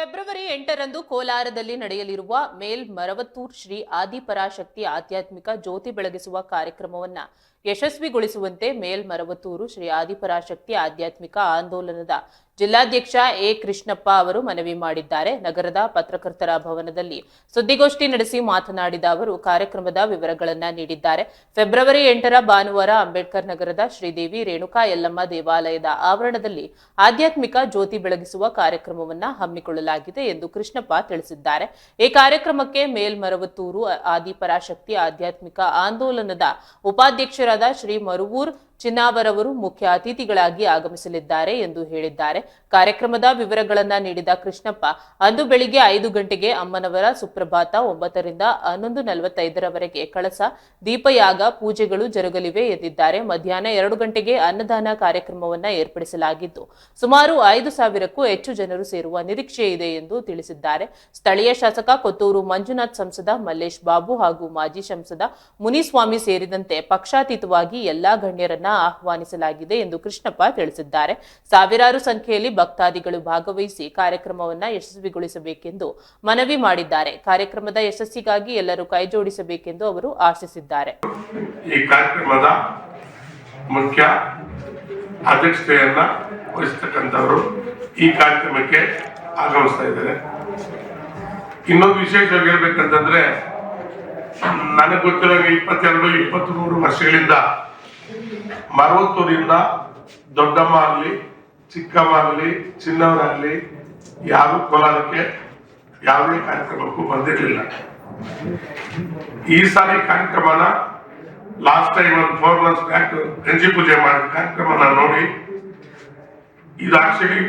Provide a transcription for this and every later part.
February ಎಂಟರಂದು ಕೋಲಾರದಲ್ಲಿ ನಡೆಯಲಿರುವ ಮೇಲ್ ಮರವತ್ತೂರ್ ಶ್ರೀ ಆದಿಪರಾಶಕ್ತಿ ಆಧ್ಯಾತ್ಮಿಕ ಜ್ಯೋತಿ ಬೆಳಗಿಸುವ ಕಾರ್ಯಕ್ರಮವನ್ನ ಯಶಸ್ವಿಗೊಳಿಸುವಂತೆ ಮೇಲ್ ಮರವತ್ತೂರು ಶ್ರೀ ಆದಿಪರಾಶಕ್ತಿ ಆಧ್ಯಾತ್ಮಿಕ ಆಂದೋಲನದ ಜಿಲ್ಲಾಧ್ಯಕ್ಷ ಎ ಕೃಷ್ಣಪ್ಪ ಅವರು ಮನವಿ ಮಾಡಿದ್ದಾರೆ. ನಗರದ ಪತ್ರಕರ್ತರ ಭವನದಲ್ಲಿ ಸುದ್ದಿಗೋಷ್ಠಿ ನಡೆಸಿ ಮಾತನಾಡಿದ ಅವರು, ಕಾರ್ಯಕ್ರಮದ ವಿವರಗಳನ್ನ ನೀಡಿದ್ದಾರೆ. ಫೆಬ್ರವರಿ ಎಂಟರ ಭಾನುವಾರ ಅಂಬೇಡ್ಕರ್ ನಗರದ ಶ್ರೀದೇವಿ ರೇಣುಕಾ ಯಲ್ಲಮ್ಮ ದೇವಾಲಯದ ಆವರಣದಲ್ಲಿ ಆಧ್ಯಾತ್ಮಿಕ ಜ್ಯೋತಿ ಬೆಳಗಿಸುವ ಕಾರ್ಯಕ್ರಮವನ್ನ ಹಮ್ಮಿಕೊಳ್ಳಲಾಗಿದೆ ಎಂದು ಕೃಷ್ಣಪ್ಪ ತಿಳಿಸಿದ್ದಾರೆ. ಈ ಕಾರ್ಯಕ್ರಮಕ್ಕೆ ಮೇಲ್ಮರವತ್ತೂರು, ಆದಿಪರಾಶಕ್ತಿ ಆಧ್ಯಾತ್ಮಿಕ ಆಂದೋಲನದ ಉಪಾಧ್ಯಕ್ಷರಾದ ಶ್ರೀ ಮರುವೂರ್ ಚಿನ್ನಾವರವರು ಮುಖ್ಯ ಅತಿಥಿಗಳಾಗಿ ಆಗಮಿಸಲಿದ್ದಾರೆ ಎಂದು ಹೇಳಿದ್ದಾರೆ. ಕಾರ್ಯಕ್ರಮದ ವಿವರಗಳನ್ನು ನೀಡಿದ ಕೃಷ್ಣಪ್ಪ, ಅಂದು ಬೆಳಿಗ್ಗೆ ಐದು ಗಂಟೆಗೆ ಅಮ್ಮನವರ ಸುಪ್ರಭಾತ ಒಂಬತ್ತರಿಂದ ಹನ್ನೊಂದು ನಲವತ್ತೈದರವರೆಗೆ ಕಳಸ, ದೀಪಯಾಗ ಪೂಜೆಗಳು ಜರುಗಲಿವೆ ಎಂದಿದ್ದಾರೆ. ಮಧ್ಯಾಹ್ನ ಎರಡು ಗಂಟೆಗೆ ಅನ್ನದಾನ ಕಾರ್ಯಕ್ರಮವನ್ನ ಏರ್ಪಡಿಸಲಾಗಿದ್ದು, ಸುಮಾರು ಐದು ಸಾವಿರಕ್ಕೂ ಹೆಚ್ಚು ಜನರು ಸೇರುವ ನಿರೀಕ್ಷೆ ಇದೆ ಎಂದು ತಿಳಿಸಿದ್ದಾರೆ. ಸ್ಥಳೀಯ ಶಾಸಕ ಕೊತ್ತೂರು ಮಂಜುನಾಥ್ ಸಂಸದ ಮಲ್ಲೇಶ್ ಬಾಬು ಹಾಗೂ ಮಾಜಿ ಸಂಸದ ಮುನಿಸ್ವಾಮಿ ಸೇರಿದಂತೆ ಪಕ್ಷಾತೀತವಾಗಿ ಎಲ್ಲಾ ಗಣ್ಯರನ್ನ ಆಹ್ವಾನಿಸಲಾಗಿದೆ ಎಂದು ಕೃಷ್ಣಪ್ಪ ತಿಳಿಸಿದ್ದಾರೆ. ಸಾವಿರಾರು ಸಂಖ್ಯೆಯಲ್ಲಿ ಭಕ್ತಾದಿಗಳು ಭಾಗವಹಿಸಿ ಕಾರ್ಯಕ್ರಮವನ್ನ ಯಶಸ್ವಿಗೊಳಿಸಬೇಕೆಂದು ಮನವಿ ಮಾಡಿದ್ದಾರೆ. ಕಾರ್ಯಕ್ರಮದ ಯಶಸ್ಸಿಗಾಗಿ ಎಲ್ಲರೂ ಕೈಜೋಡಿಸಬೇಕೆಂದು ಅವರು ಆಶಿಸಿದ್ದಾರೆ. ಈ ಕಾರ್ಯಕ್ರಮದ ಮುಖ್ಯ ಅಧ್ಯಕ್ಷತೆಯನ್ನ ವಹಿಸ್ತಕ್ಕಂಥವರು ಈ ಕಾರ್ಯಕ್ರಮಕ್ಕೆ ಆಗಮಿಸ್ತಾ ಇದ್ದಾರೆ. ಇನ್ನೊಂದು ವಿಶೇಷವಾಗಿರ್ಬೇಕಂತಂದ್ರೆ ನನಗೆ ಗೊತ್ತಿರೋ ಇಪ್ಪತ್ತೆರಡು ಇಪ್ಪತ್ತ್ ಮೂರು ವರ್ಷಗಳಿಂದ ಮರವತ್ತೂರಿಂದ ದೊಡ್ಡಮ್ಮ ಆಗಲಿ, ಚಿಕ್ಕಮ್ಮ ಆಗಲಿ, ಚಿನ್ನವರಾಗಲಿ, ಯಾರು ಕೋಲಾರಕ್ಕೆ ಯಾವುದೇ ಕಾರ್ಯಕ್ರಮಕ್ಕೂ ಬಂದಿರಲಿಲ್ಲ. ಈ ಸಾರಿ ಕಾರ್ಯಕ್ರಮನ ಲಾಸ್ಟ್ ಟೈಮ್ ಒಂದು ಫೋರ್ ಮಂತ್ಸ್ ಬ್ಯಾಕ್ ಗಂಜಿ ಪೂಜೆ ಮಾಡಿದ ಕಾರ್ಯಕ್ರಮನ ನೋಡಿ, ಇದು ಆಕ್ಚುಲಿ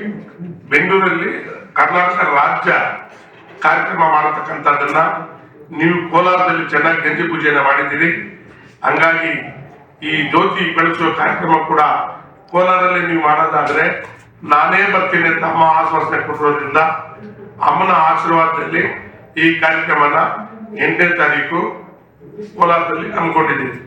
ಬೆಂಗಳೂರಲ್ಲಿ ಕರ್ನಾಟಕ ರಾಜ್ಯ ಕಾರ್ಯಕ್ರಮ ಮಾಡತಕ್ಕಂಥದ್ದನ್ನ ನೀವು ಕೋಲಾರದಲ್ಲಿ ಚೆನ್ನಾಗಿ ಗಂಜಿ ಪೂಜೆಯನ್ನು ಮಾಡಿದ್ದೀರಿ. ಹಂಗಾಗಿ ಈ ಜ್ಯೋತಿ ಬೆಳೆಸುವ ಕಾರ್ಯಕ್ರಮ ಕೂಡ ಕೋಲಾರಲ್ಲಿ ನೀವು ಮಾಡೋದಾದ್ರೆ ನಾನೇ ಬರ್ತೀನಿ ಅಂತ ಅಮ್ಮ ಆಶ್ವಾಸನೆ ಕೊಟ್ಟಿರೋದ್ರಿಂದ ಅಮ್ಮನ ಆಶೀರ್ವಾದದಲ್ಲಿ ಈ ಕಾರ್ಯಕ್ರಮನ ಎಂಟನೇ ತಾರೀಕು ಕೋಲಾರದಲ್ಲಿ ಹಮ್ಮಿಕೊಂಡಿದ್ದೀವಿ.